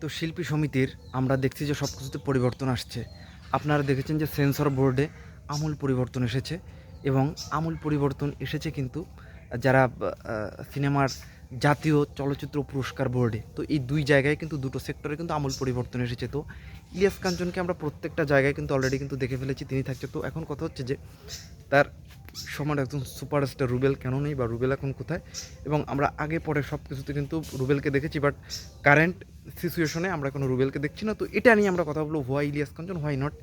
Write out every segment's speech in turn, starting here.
তো শিল্পী সমিতির আমরা দেখছি যে সব কিছুতে পরিবর্তন আসছে। আপনারা দেখেছেন যে সেন্সর বোর্ডে আমূল পরিবর্তন এসেছে এবং আমূল পরিবর্তন এসেছে কিন্তু, যারা সিনেমার জাতীয় চলচ্চিত্র পুরস্কার বোর্ডে। তো এই দুই জায়গায় কিন্তু দুটো সেক্টরে কিন্তু আমূল পরিবর্তন এসেছে। তো ইলিয়াস কাঞ্চনকে আমরা প্রত্যেকটা জায়গায় কিন্তু অলরেডি কিন্তু দেখে ফেলেছি, তিনি থাকছে। তো এখন কথা হচ্ছে যে, তার সমান একজন সুপারস্টার রুবেল কেন নেই বা রুবেল এখন কোথায়? এবং আমরা আগে পরে সব কিছুতে কিন্তু রুবেলকে দেখেছি বাট কারেন্ট সিচুয়েশনে আমরা কোনো রুবেলকে দেখছি না। তো এটা নিয়ে আমরা কথা বলব, why Ilias Kanchan, why not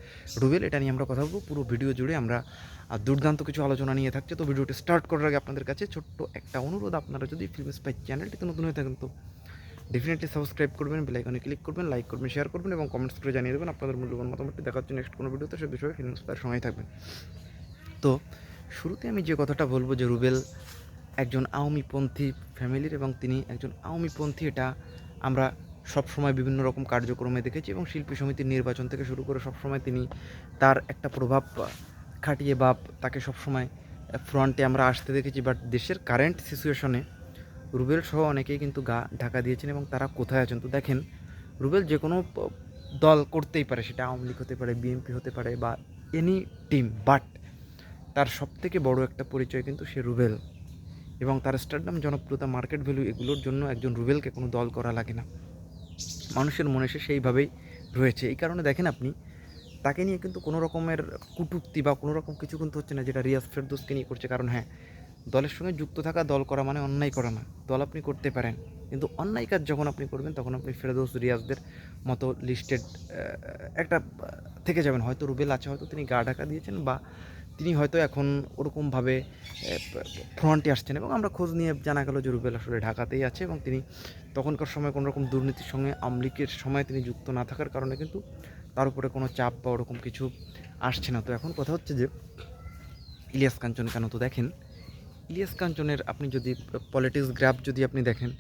Rubel, এটা নিয়ে আমরা কথা বলব। পুরো ভিডিও জুড়ে আমরা দুর্দান্ত কিছু আলোচনা নিয়ে থাকছে। তো ভিডিওটি স্টার্ট করার আগে আপনাদের কাছে ছোট্ট একটা অনুরোধ, আপনারা যদি ফিল্ম স্পাই চ্যানেলটিতে নতুন হয়ে থাকেন, তো ডেফিনেটলি সাবস্ক্রাইব করবেন বেলাইকনে ক্লিক করবেন লাইক করবেন শেয়ার করবেন এবং কমেন্টস করে জানিয়ে দেবেন। আপনাদের মূল্যবান মতামতটি দেখার জন্য নেক্সট কোনো ভিডিওতে সে বিষয়ে ফিল্ম স্পাইয়ের সঙ্গেই থাকবেন। তো শুরুতে আমি যে কথাটা বলব যে রুবেল একজন আওয়ামীপন্থী ফ্যামিলির এবং তিনি একজন আওয়ামীপন্থী, এটা আমরা সবসময় বিভিন্ন রকম কার্যক্রমে দেখেছি এবং শিল্পী সমিতির নির্বাচন থেকে শুরু করে সবসময় তিনি তার একটা প্রভাব খাটিয়ে বা তাকে সবসময় ফ্রন্টে আমরা আসতে দেখেছি। বাট দেশের কারেন্ট সিচুয়েশনে রুবেল সহ অনেকেই কিন্তু গা ঢাকা দিয়েছেন এবং তারা কোথায় আছেন তো দেখেন, রুবেল যে কোনো দল করতেই পারে, সেটা আওয়ামী লীগ হতে পারে বিএনপি হতে পারে বা এনি টিম বাট তার সবথেকে বড় একটা পরিচয় কিন্তু সে রুবেল। এবং তার স্টারডাম জনপ্রিয়তা, মার্কেট ভ্যালু এগুলোর জন্য একজন রুবেলকে কোনো দল করা লাগে না। মানুষের মনে সে সেইভাবেই রয়েছে। এই কারণে দেখেন আপনি, তাকে নিয়ে কিন্তু কোনো রকমের কুটুক্তি বা কোনো রকম কিছু কিন্তু হচ্ছে না যেটা রিয়াজ ফেরদোসকে নিয়ে করছে। কারণ হ্যাঁ দলের সঙ্গে যুক্ত থাকা, দল করা মানে অন্যায় করা না। দল আপনি করতে পারেন। কিন্তু অন্যায় কাজ যখন আপনি করবেন, তখন আপনি ফেরদৌস, রিয়াজদের মতো লিস্টেড একটা থেকে যাবেন। হয়তো রুবেল আছে, হয়তো তিনি গা ঢাকা দিয়েছেন বা তিনি হয়তো এখন ওরকমভাবে ফ্রন্টে আসছেন এবং আমরা খোঁজ নিয়ে জানা গেল যে রুবেল আসলে ঢাকাতেই আছে এবং তিনি তখনকার সময় কোনো রকম দুর্নীতির সঙ্গে আমলিকের সময় তিনি যুক্ত না থাকার কারণে কিন্তু তার উপরে কোনো চাপ বা ওরকম কিছু আসছে না। তো এখন কথা হচ্ছে যে ইলিয়াস কাঞ্চন কেন তো দেখেন, ইলিয়াস কাঞ্চনের আপনি যদি পলিটিক্স গ্রাফ যদি আপনি দেখেন,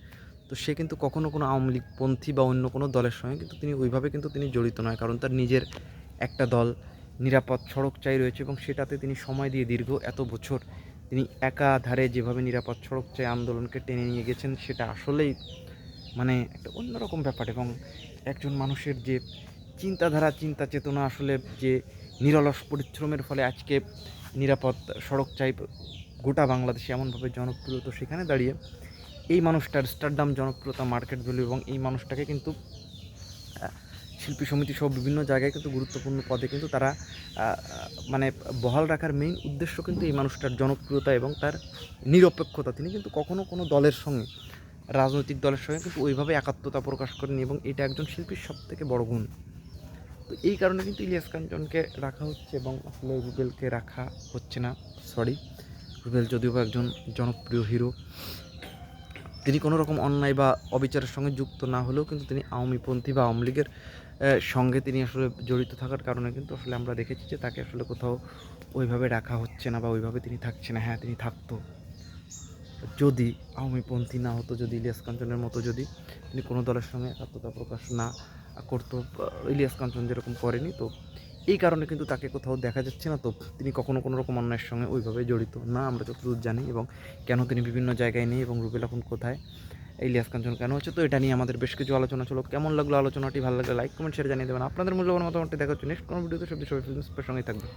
তো সে কিন্তু কখনও কোনো আওয়ামী লীগ পন্থী বা অন্য কোনো দলের সঙ্গে কিন্তু তিনি ওইভাবে কিন্তু তিনি জড়িত নয়, কারণ তার নিজের একটা দল নিরাপদ সড়ক চাই রয়েছে এবং সেটাতে তিনি সময় দিয়ে দীর্ঘ এত বছর তিনি একাধারে যেভাবে নিরাপদ সড়ক চাই আন্দোলনকে টেনে নিয়ে গেছেন, সেটা আসলেই মানে একটা অন্যরকম ব্যাপার এবং একজন মানুষের যে চিন্তাধারা, চিন্তা চেতনা আসলে যে নিরলস পরিশ্রমের ফলে আজকে নিরাপদ সড়ক চাই গোটা বাংলাদেশে এমনভাবে জনপ্রিয়, তো সেখানে দাঁড়িয়ে এই মানুষটার স্টারডাম জনপ্রিয়তা মার্কেট ভ্যালু এবং এই মানুষটাকে কিন্তু শিল্পী সমিতি সহ বিভিন্ন জায়গায় কিন্তু গুরুত্বপূর্ণ পদে কিন্তু তারা মানে বহাল রাখার মেইন উদ্দেশ্য কিন্তু এই মানুষটার জনপ্রিয়তা এবং তার নিরপেক্ষতা। তিনি কিন্তু কখনো কোনো দলের সঙ্গে, রাজনৈতিক দলের সঙ্গে কিন্তু ওইভাবে একাত্মতা প্রকাশ করেনি এবং এটা একজন শিল্পীর সব থেকে বড় গুণ। তো এই কারণে কিন্তু ইলিয়াস কাঞ্চনকে রাখা হচ্ছে এবং আসলে রুবেলকে রাখা হচ্ছে না সরি রুবেল যদিও একজন জনপ্রিয় হিরো তিনি কোনো রকম অন্যায় বা অবিচারের সঙ্গে যুক্ত না হলেও কিন্তু তিনি আওয়ামীপন্থী বা আওয়ামী লীগের সঙ্গে তিনি আসলে জড়িত থাকার কারণে কিন্তু আসলে আমরা দেখেছি যে তাকে আসলে কোথাও ওইভাবে রাখা হচ্ছে না বা ওইভাবে তিনি থাকছে না। হ্যাঁ তিনি থাকতো। যদি আওয়ামীপন্থী না হতো, যদি ইলিয়াস কাঞ্চনের মতো যদি তিনি কোনো দলের সঙ্গে একাত্মতা প্রকাশ না করতো ইলিয়াস কাঞ্চন যেরকম করেনি, তো এই কারণে কিন্তু তাকে কোথাও দেখা যাচ্ছে না। তো তিনি কখনো কোনো রকম অন্যায়ের সঙ্গে ওইভাবে জড়িত না, আমরা যতদূর জানি। এবং কেন তিনি বিভিন্ন জায়গায় নেই এবং রুবেল এখন কোথায়? এই ইলিয়াস কাঞ্চন কেন হচ্ছে? তো এটা নিয়ে আমাদের বেশ কিছু আলোচনা ছিল কেমন লাগল আলোচনাটি? ভালো লাগলে লাইক কমেন্ট শেয়ার জানিয়ে দেবেন। আপনাদের মূল্যবান মতামতটি দেখা হচ্ছে নেক্সট কোনো ভিডিওতে সবজি সবাই ফিল্মসের সঙ্গেই থাকবে